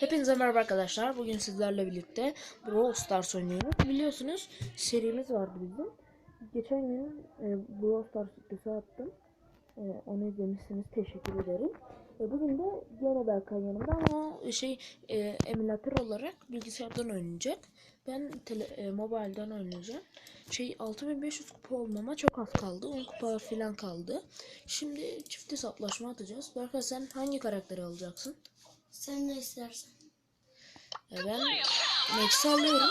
Hepinize merhaba arkadaşlar. Bugün sizlerle birlikte Brawl Stars oynuyoruz. Biliyorsunuz serimiz vardı bizim. Geçen gün e, Brawl Stars videosu attım. E, onu izlemişsiniz. Teşekkür ederim. E, bugün de gene Berkay yanımda ama şey e, emülatör olarak bilgisayardan oynayacak. Ben tele, e, mobilden oynayacağım. Şey 6500 kupa olmama çok az kaldı. 10 kupa falan kaldı. Şimdi çift hesaplaşma atacağız. Berkay sen hangi karakteri alacaksın? Sen ne istersen. E ben Max'i alıyorum.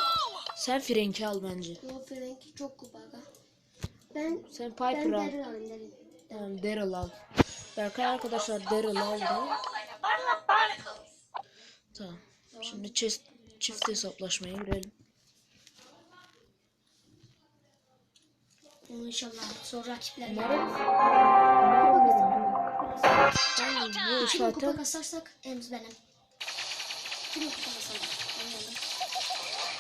Sen Frank'i al bence. Yo Frank'i çok kupaga. Ben Sen ben Piper al. Daryl Daryl. Tamam Daryl al. Berkay arkadaşlar Daryl aldı. Tamam. Şimdi çift, çift hesaplaşmaya girelim. İnşallah sonra rakipler Umarım, umarım ben bu Kim kupa zaten kasarsak Ems benim. Kim kupa kasarsak ben geldim.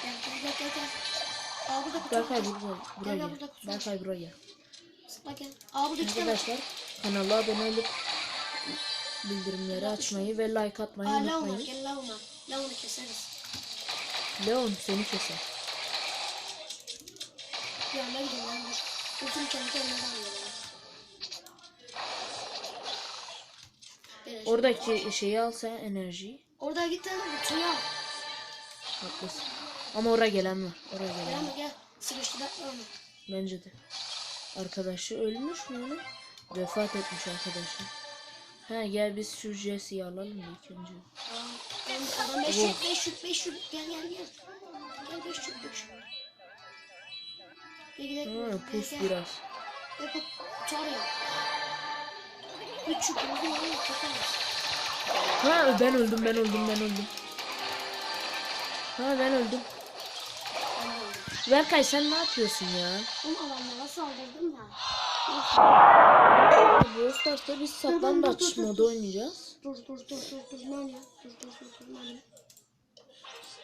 Gel gel gel gel. gel. Aa burada kutu. Berkay kutu. buraya, Gel buraya gel gel. burada kutu. Berkay buraya gel. Sıkla gel. Aa burada tane. Arkadaşlar kanala abone olup bildirimleri açmayı ve like atmayı Aa unutmayın. gel Leon var. Leon'u keseriz. Leon seni keser. Anda gidelim lan. Bütün kendi kendine anlayalım. Oradaki şeyi al sen enerjiyi. Orada git lan kutuyu al. Haklısın. Ama oraya gelen var. Oraya gelen Gel var. ama gel. Onu. Bence de. Arkadaşı ölmüş mü onun? Vefat etmiş arkadaşı. Ha gel biz şu Jesse'yi alalım da önce. Aa, Adam, adam 5 şut 5 şut 5 şut. Gel gel gel. Gel 5 şut 5 şut. Gel gidelim. Ha, pus biraz. Gel bak. Kutu arıyor. 3 şut. Vurdu lan. Çok az. Ha ben öldüm ben öldüm ben öldüm. Ha ben öldüm. Ben öldüm. Berkay sen ne yapıyorsun ya? Oğlum adamlara saldırdım da. Brawl Stars'ta biz saklambaç modu oynayacağız. Dur dur dur dur dur Nani? Dur dur dur dur Nani?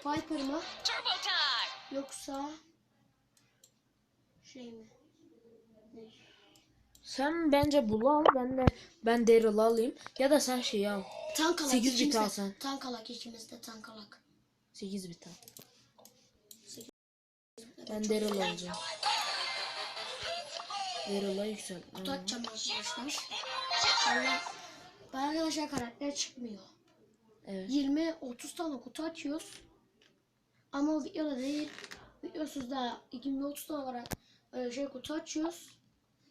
Viper mı? Yoksa şey mi? Ne? Sen bence bunu al ben de ben Daryl'ı alayım. Ya da sen şeyi al. Tank alak Sekiz ikimiz bit de. al sen. Tank alak ikimiz de tank alak. 8 bit al. Ben Daryl alacağım. Daryl'a yüksel. Kutu açacağım arkadaşlar. Ben arkadaşlar karakter çıkmıyor. Evet. 20-30 tane kutu açıyoruz. Ama o videoda değil. Videosuz da 20-30 tane olarak şey kutu açıyoruz.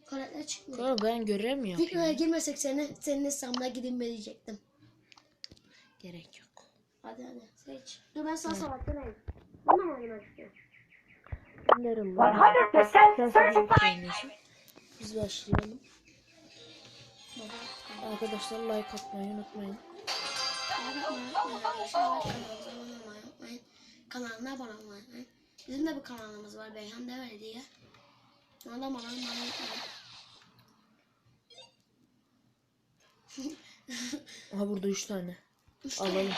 Karakter çıkmıyor. Kral ben mi Videoya yapıyorum? girmesek seni, senin hesabına gidin diyecektim. Gerek yok. Hadi hadi seç. Dur ben sana sabahtan ayım. Bununla mı oynamak istiyorum? Daryl'la. 100% Sen sabah certified. oynuyorsun. Biz başlayalım. Arkadaşlar like atmayı unutmayın. Kanalına abone olmayı unutmayın. Bizim de bir kanalımız var Beyhan Develi diye. Abone olmayı unutmayın. Aha burada 3 tane. Üç Alalım. gönder.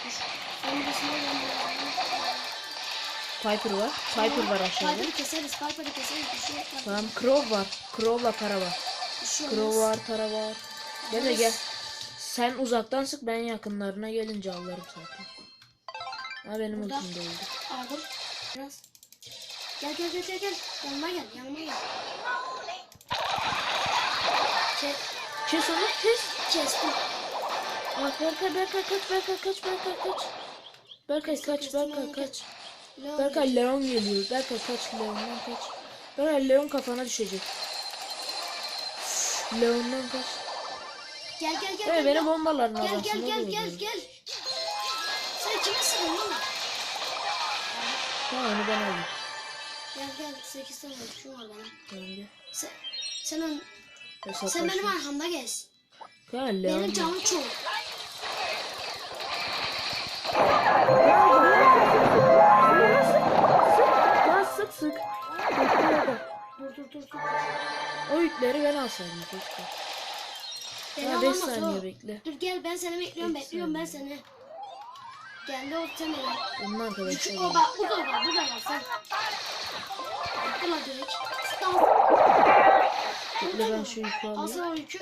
Piper var. Piper var aşağıda. Piper'ı keseriz, Piper'ı keseriz. Bir şey yapmaz. Tamam Crow var. Crow'la para var. Şey Crow var, para var. Gel de gel. Sen uzaktan sık ben yakınlarına gelince alırım zaten. Ha benim ultim de öldü. Aldım. Biraz. Gel gel gel gel gel. Yanıma gel, yanıma gel. Kes, Kes onu kes. kestim. Bak Berkay Berkay kaç Berkay kaç Berkay kaç. Berkay kaç Berkay kaç. Berkay Leon geliyor. Berkay kaç Leon'dan kaç. Berkay Leon kafana düşecek. Leon'dan kaç. Gel gel gel. Evet beni gel. bombaların Gel gel gel gel gel. Sen kimsin oğlum? Tamam onu ben alayım. Gel gel 8 tane şu var benim. Tamam gel. Sen sen, ön, sen benim arkamda gez. Ha, Leon. Benim canım çok. Lan sık sık. Dur dur dur dur. O yükleri ben alsaydım keşke. Beni Ha 5 alamaz saniye o. bekle. Dur gel ben seni bekliyorum Beş bekliyorum ben seni. Geldi o sen beni. Onun arkadaşı Küçük var. o bak burada o bak burada bak sen aklıma direkt. Bekle ben şu yükü alayım. Hazır o yükü.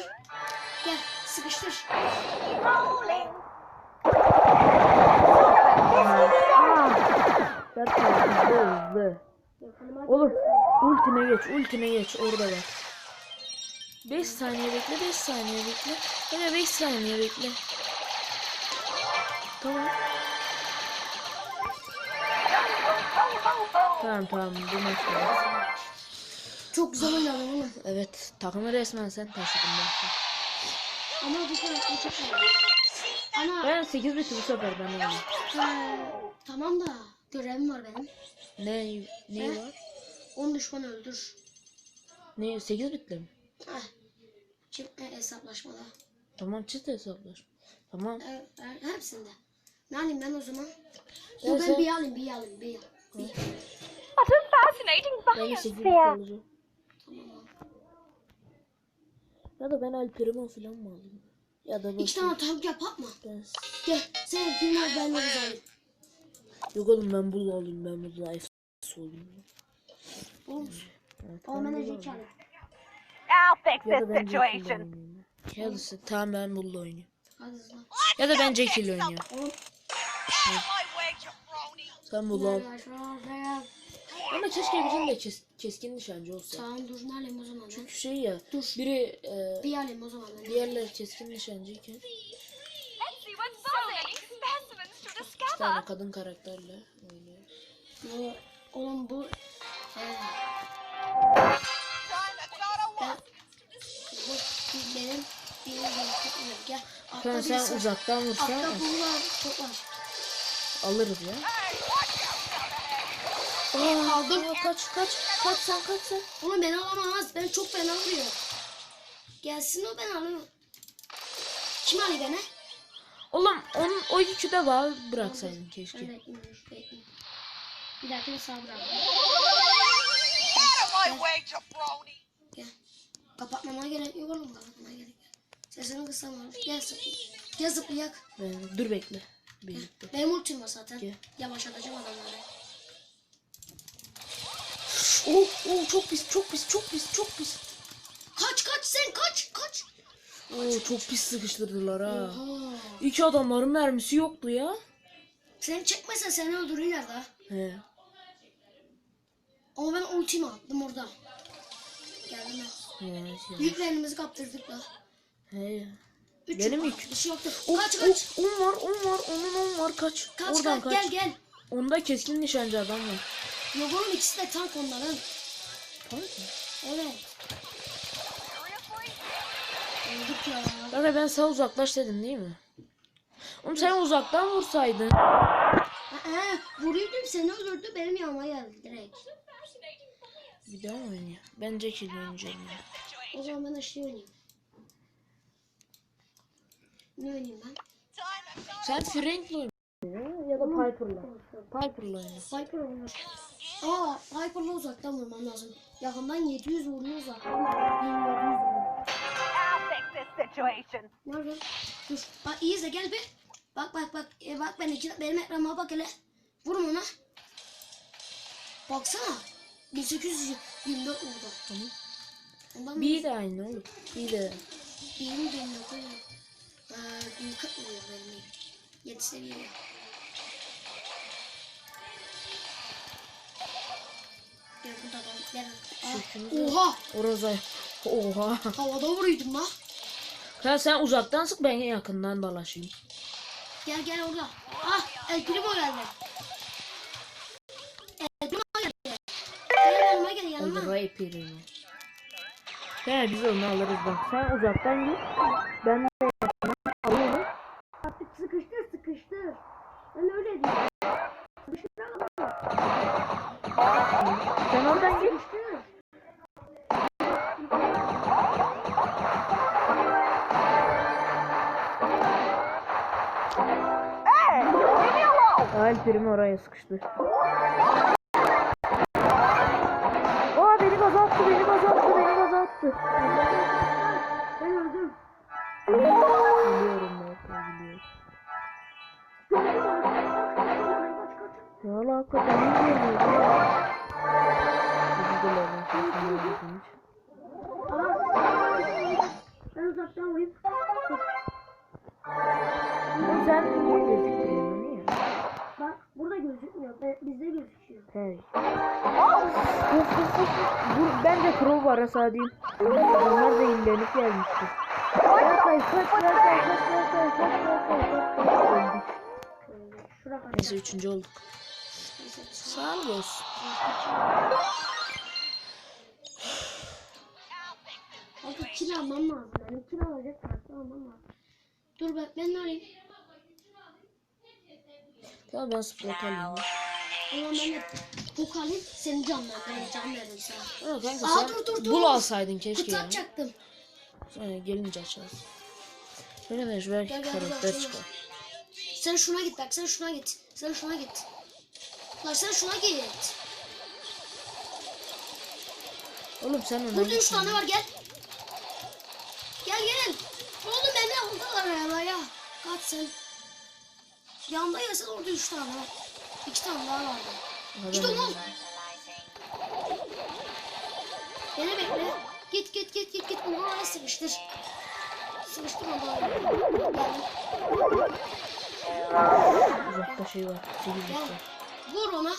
Gel sıkıştır. Zaten hızlı. Oğlum ultine geç ultine geç orada bak. 5 saniye bekle 5 saniye bekle. Hele 5 saniye bekle. Tamam. Tamam tamam bu maç. Çok güzel oynadın oğlum. Evet takımı resmen sen taşıdın bak. Ama bu kadar çok iyi. Ana Ben 8 bitti bu sefer ben oynayayım. eee, tamam da görevim var benim. Ne ne He? var? 10 düşman öldür. Ne 8 bitti mi? Heh. Şimdi e, hesaplaşmada. Tamam çift hesaplar. Tamam. E, e, hepsinde. Ne alayım ben o zaman? Dur ben sen- bir alayım bir alayım bir alayım. Bir. Ben de 8 bitti biosphere. olacağım. Tamam. Ya da ben El Primo falan mı alayım? Ya da İki bakayım. tane tavuk yapak mı? Ben... Gel sen film de alayım. Yok oğlum ben bul alayım ben bul life olayım. Olur. Evet, Ama ben de Jack. I'll fix Ya this da situation. Ya sen, tamam ben Bull'la oynayayım. Ya da ben Jackie'yle oynayayım. Oğlum. Sen Bull'u al. Ama keşke bizim de kes, keskin nişancı olsa. Tamam dur ne alayım o zaman ben? Çünkü şey ya Dur. biri e, Bir alayım o zaman ben. diğerleri keskin nişancıyken discover. tane kadın karakterle oynuyor. Bu, oğlum bu e, ben, bu benim benim benim gel. Sen, sen uzaktan vursan çok var. alırız ya. Aa, aldım. kaç kaç kaç sen kaç sen. Oğlum ben alamaz. Ben çok fena vuruyorum. Gelsin o ben alamam. Kim alayım beni? Oğlum onun o yükü de var bıraksaydın keşke. Bekleyeyim. Bir dakika sağ bırak. Gel. Kapatmama gerek yok oğlum kapatmama gerek yok. Sesini kısam olur. Gel zıpla. Gel zıplayak. Ben, dur bekle. Birlikte. Benim ultim var zaten. Gel. Yavaş atacağım adamları. Oh, oh çok pis çok pis çok pis çok pis. Kaç kaç sen kaç kaç. Oo çok pis sıkıştırdılar ha. Oha. İki adamların mermisi yoktu ya. Seni çekmesen seni öldürürler daha. He. Ama ben ultimi attım orada. Geldim ben. He, şey. Büyüklerimizi kaptırdık da. He. Üç Benim ilk- Bir şey yoktu. Oh, kaç kaç. oh, on var on var onun on var kaç. Kaç Oradan kaç, kaç. gel gel. Onda keskin nişancı adam var. Oğlum ikisi de tank onların. Tamam mı? Evet. Öldük ya. Kanka ben sana uzaklaş dedim değil mi? Oğlum sen uzaktan vursaydın. Ee, vuruyordum seni öldürdü benim yanıma geldi direkt. Bir daha mı oynuyor? Ben Jack ile oynayacağım ya. O zaman ben aşağı oynayayım. Ne oynayayım ben? Sen Frank'le. Ya da Piper'la. Piper'la oyna. Viper oynar. Aa, Viper'la uzaktan vurmam lazım. Yakından 700 vuruyor uzaktan. 1700 vuruyor. Nerede? Dur. Bak iyi izle gel bir. Bak bak bak. E, bak ben iki, benim ekranıma bak hele. Vurun ona. Baksana. 1824 vurdu. Tamam. Ondan Bir de aynı oğlum. Bir de. Benim 1900. Ee, 1040 vuruyor benim. 7 seviye. Gel burada bak. Gel. Aa, Oha. Orozay. Oha. Havada vuruydum la. Ya sen uzaktan sık ben yakından dalaşayım. Gel gel orada. Ah El Primo geldi. El Primo geldi. Gel yanıma gel yanıma. Primo. He biz onu alırız bak. Sen uzaktan git. Ben de yakından alıyorum. Artık sıkıştır sıkıştır. Ben öyle diyorum. Sıkıştır ama. Sen oradan. Sıkıştır. El Primo oraya sıkıştı. Aa beni gaza attı, beni gaza attı, beni gaza attı. Öldürdüm hiç. Aa, ben uzaktan vurayım. Sen niye gözükmüyorsun niye? Bak burada gözükmüyor. Ben, bizde gözüküyor. Hey. Of, of, of. Bu bence Crow var Asadiyim. Onlar da ilgilenip gelmişti. Berkay kaç Berkay kaç Berkay kaç Berkay kaç Berkay. Öldük. Şura kaç. Neyse üçüncü olduk. Sağ ol olsun. Abi kil almam lazım. Benim kil alacak kartı almam lazım. Dur ben, ben alayım? Tamam ben sprat alayım. O zaman ben bu alayım. Senin canlar. Ben can veririm sana. Ha, kanka Aa, sen dur, dur, dur. bul alsaydın keşke Kutu ya. açacaktım. Sonra gelince açarız. Gel, gel, karakter çıkar. Sen şuna git bak. Sen şuna git. Sen şuna git. Lan sen şuna git. Oğlum sen ona Burada üç tane var gel. Gel gel. Oğlum beni aldılar ya ya. Kaç sen. Yanda yesen orada üç tane var. İki tane daha vardı. Git oğlum. Beni bekle. Git git git git git. Onu oraya sıkıştır. Sıkıştır onu oraya. Geldim. Uzakta şey var. Sekiz Gel. dakika. Vur ona.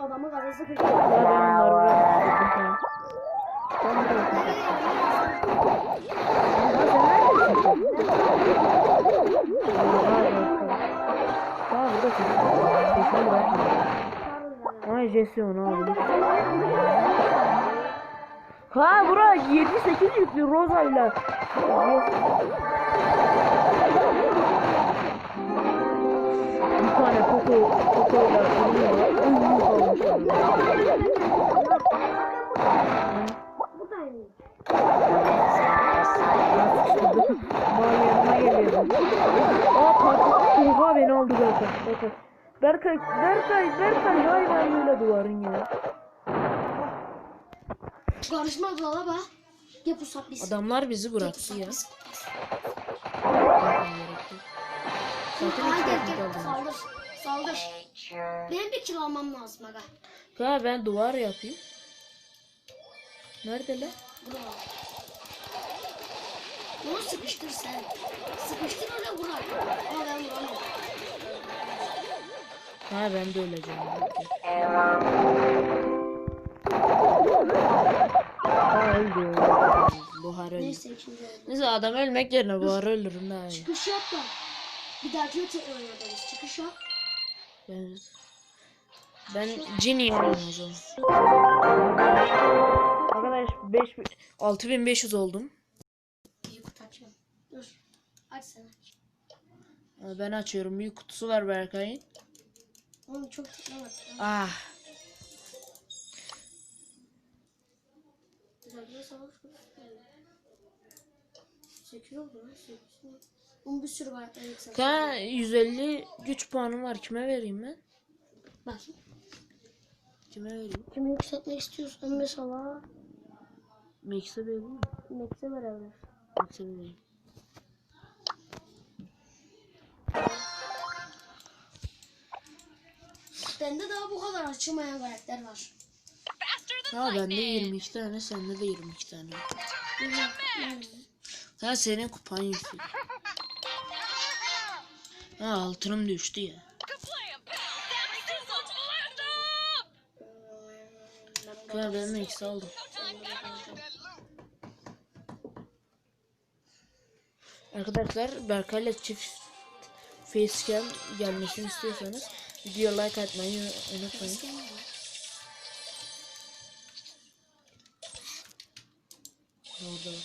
Adamı kafası bırakma. Ay Jesse onu aldı. Ha bura 7-8 yüklü Rosa ile. Bir tane Poco, Poco ile yanıma geliyordu. Aa pardon. Oha beni aldı Berkay. Berkay. Berkay, Berkay. Hay ben böyle duvarın ya. Karışma. Gel bu sap biz. Adamlar bizi bıraktı ya. Zaten gel saldır. Saldır. Benim bir kilo almam lazım aga. Ha ben duvar yapayım. Nerede lan? Al. Bunu sıkıştır sen. Sıkıştır öyle vur artık. Ama ben vuramam. Ha ben de öleceğim. Öldü. Buhar öldü. Neyse ikinci oldu. Neyse adam ölmek yerine buhar ölürüm daha iyi. Çıkış yap da. Bir dahakine tekrar oynadınız. Çıkış yap. Ben, ben Ginny olayım o zaman. Arkadaş 5 6500 oldum. İyi kutu açalım. Dur. Aç sen aç. Ben açıyorum. Büyük kutusu var Berkay'ın. Oğlum çok tıklamadı. Ah. Güzel savaş. 8 oldu lan 8 mi? Bunun bir sürü var. Ka 150 güç puanım var. Kime vereyim ben? Bak. Kime vereyim? Kimi yükseltmek istiyorsan mesela Max'e vereyim mi? Max'e verebilir. Max'e vereyim. Bende daha bu kadar açılmayan karakter var. Ha bende lightning. 22 tane, sende de 22 tane. Ha senin kupan yüksek. Ha altınım düştü ya. Kablam, pow! That sizzle blend up! Ha ben Max aldım. Arkadaşlar Berkay'la çift facecam gelmesini istiyorsanız video like atmayı unutmayın. Orada.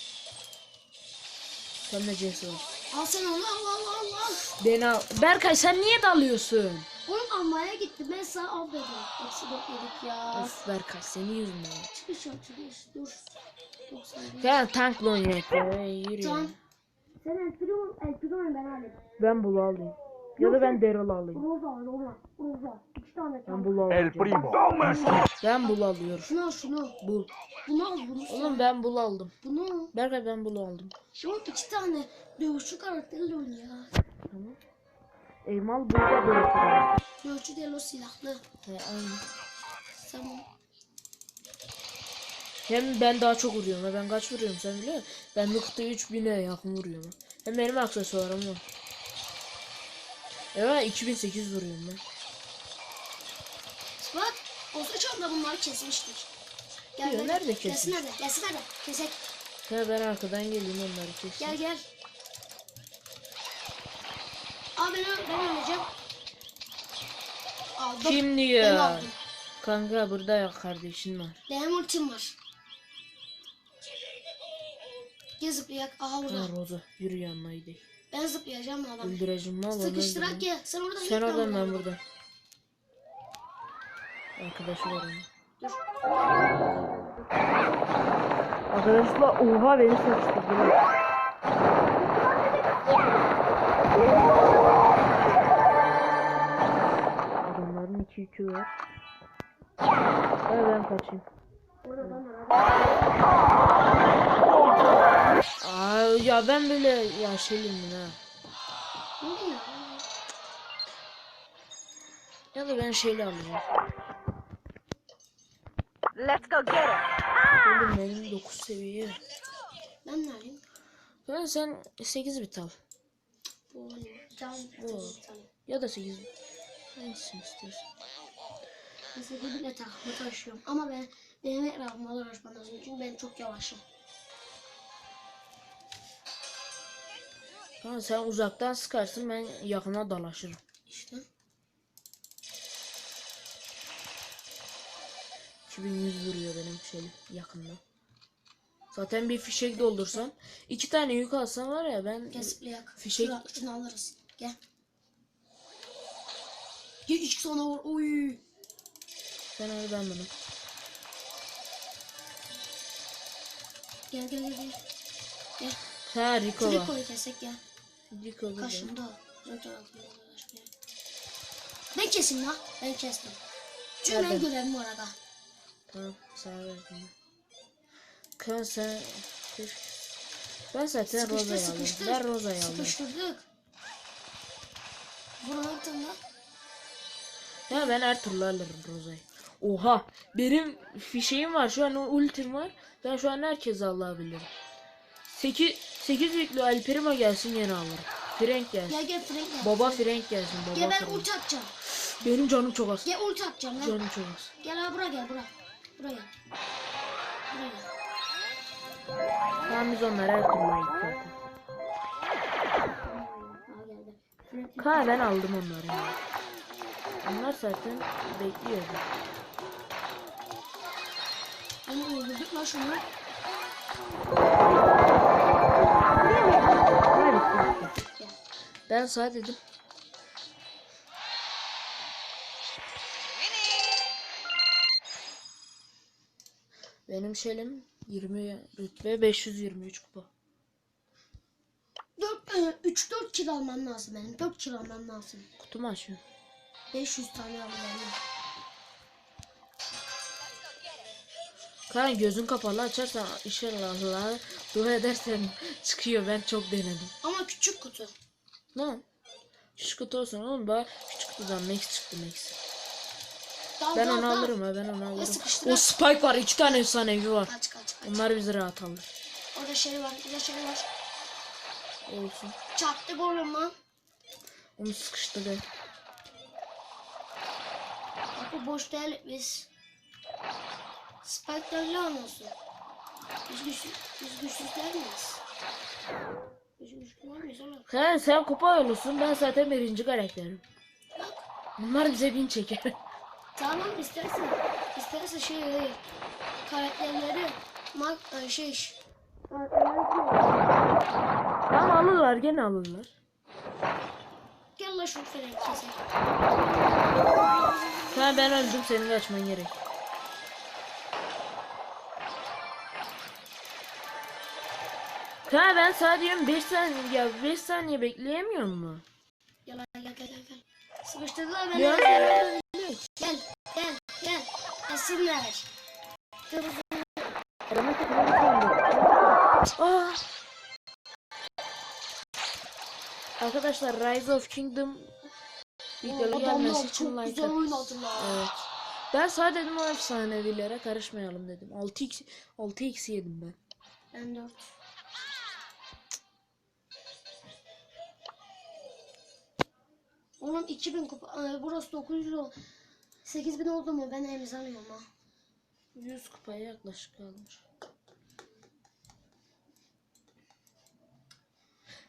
Sen de var. Al sen onu al al al al. Beni al. Berkay sen niye dalıyorsun? Oğlum almaya gitti. Ben sana al dedim. Eksi dört yedik ya. Of Berkay senin yüzünden. Çıkış yap çıkış. Dur. 91. Sen tankla oynayak ya. Yürü. Tamam. Sen El Primo, El Primo'yu ben alayım. Ben Bulu alayım. Ya da ben Daryl alayım. Roza al İki tane Ben tamam. Bulu El alacağım. primo. Ben Bulu alıyorum. Şunu al şunu. Bul. Bunu al bunu. Oğlum ben Bulu aldım. Bunu. Berkay ben Bulu aldım. Oğlum iki tane dövüşçü karakterle oynuyor. Tamam. Eymal burada böyle. Dövüşçü değil o silahlı. He aynı. Tamam. Hem ben daha çok vuruyorum. Ben kaç vuruyorum sen biliyor musun? Ben nokta 3000'e yakın vuruyorum. Hem benim aksesuarım var. Evet 2008 vuruyorum ben. Olsa çamda bunları kesmiştik. Gel gel. nerede Gelsin hadi. Gelsin hadi. Kesek. Ya ben arkadan geleyim onları kesin. Gel gel. Abi ben, ben öleceğim. Aldım. Kim Ben diyor? aldım. Kanka burada yok kardeşin var. Benim ultim var. Gel zıplayak. Aha burada. Ha Roza yürü yanına gidelim. Ben zıplayacağım adam. Öldüreceğim onu Sıkıştırak gel. Sen oradan Sen git, ben oradan ben buradan. buradan. Onun. Dur. Arkadaşlar oha beni sıkıştırdılar. Adamların 2 2 var. Hadi ben kaçayım. Aa ya ben böyle ya şeyim ha. Ya da ben şeyle alacağım. Let's go get it. Oğlum benim 9 seviye. Ben ne alayım? Ben sen 8 bit al. Bu Bu. Ya da 8 bit. Hangisini istiyorsun? Mesela bir bile takımı taşıyorum. Ama ben benim etrafımda uğraşmam lazım. Çünkü ben çok yavaşım. Ha sen uzaktan sıkarsın ben yakına dalaşırım. İşte. 2100 vuruyor benim şeyim yakında. Zaten bir fişek doldursam iki tane yük alsam var ya ben zıplayak. Fişek- Şura, şunu alırız. Gel. Gel iki tane var. Oy. sen al ben bunu. Gel gel gel. gel. Gel. Ha Rico var. Trikoyu kesek gel. Rico. Ön tarafında. Ben kesim la. Ben kestim. Çünkü ben görevim orada. Tamam sana verdim ben. Kan sen ben zaten Sıkıştır Roza'yı aldım. Ben Roza'yı aldım. Sıkıştırdık. Tane daha. Ya ben her türlü alırım Roza'yı. Oha benim fişeğim var şu an ultim var. Ben şu an herkese alabilirim. 8 8 yüklü Alperima gelsin yine alırım. Frank gelsin. Gel gel Frank gel. Baba Frank gelsin baba Gel ben Frank. ulti atacağım. Benim canım çok az. Gel ulti atacağım lan. Canım çok az. Gel abi buraya gel buraya. Buraya. Buraya. Tamam biz onları her türlü Ka ben aldım onları. Onlar zaten bekliyordu. Onu öldürdük lan. Gel. Ben sağ Benim şeyim 20 rütbe 523 kupa. 4 3 4 kilo almam lazım benim. 4 kilo almam lazım. Kutumu açıyor. 500 tane alıyorum. Kaan gözün kapalı açarsan inşallah dua edersen çıkıyor. Ben çok denedim. Ama küçük kutu. Lan. Küçük kutu olsun oğlum. Bana küçük kutudan Max çıktı Max. Dal, Ben dal, onu dal. alırım ha ben onu alırım. O Spike var. iki tane efsanevi var. Kaç kaç kaç. Onlar bizi rahat alır. Orada şey var. Orada şey var. Olsun. Oğlum lan. Onu sıkıştırdı. Bak bu boş değil biz. Spike'lar lan olsun. Biz güçlü, biz güçsüz değil miyiz? Biz güçlü var mıyız oğlum? Sen, sen kupa yolusun. Ben zaten birinci karakterim. Bunlar bize bin çeker. Tamam istersen. istersen şey karakterleri mak e, şey Ama alırlar gene alırlar. Gel la şu falan keselim. Sen ben öldüm senin kaçman gerek. Ha ben sadece 5 saniye ya 5 saniye bekleyemiyor mu? Gel la, gel gel gel. gel. Sıkıştırdılar beni. Ya Sandım. Aa! Arkadaşlar Rise of Kingdom Adamlar gelmesi için like güzel at. oynadılar. Evet. Ben sadece dedim o efsanevilere karışmayalım dedim. 6x 6x yedim ben. Ben 4. Oğlum 2000 kupa. Ay, burası 900 o. 8000 oldu mu? Ben emzalıyorum ha. 100 kupaya yaklaşık kalmış.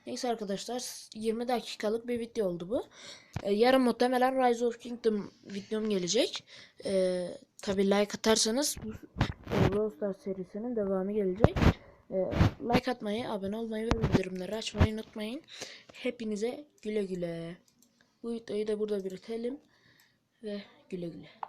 Neyse arkadaşlar 20 dakikalık bir video oldu bu. Ee, yarın muhtemelen Rise of Kingdom videom gelecek. Ee, Tabi like atarsanız bu Brawl serisinin devamı gelecek. Ee, like atmayı, abone olmayı ve bildirimleri açmayı unutmayın. Hepinize güle güle. Bu videoyu da burada bitirelim ve güle güle.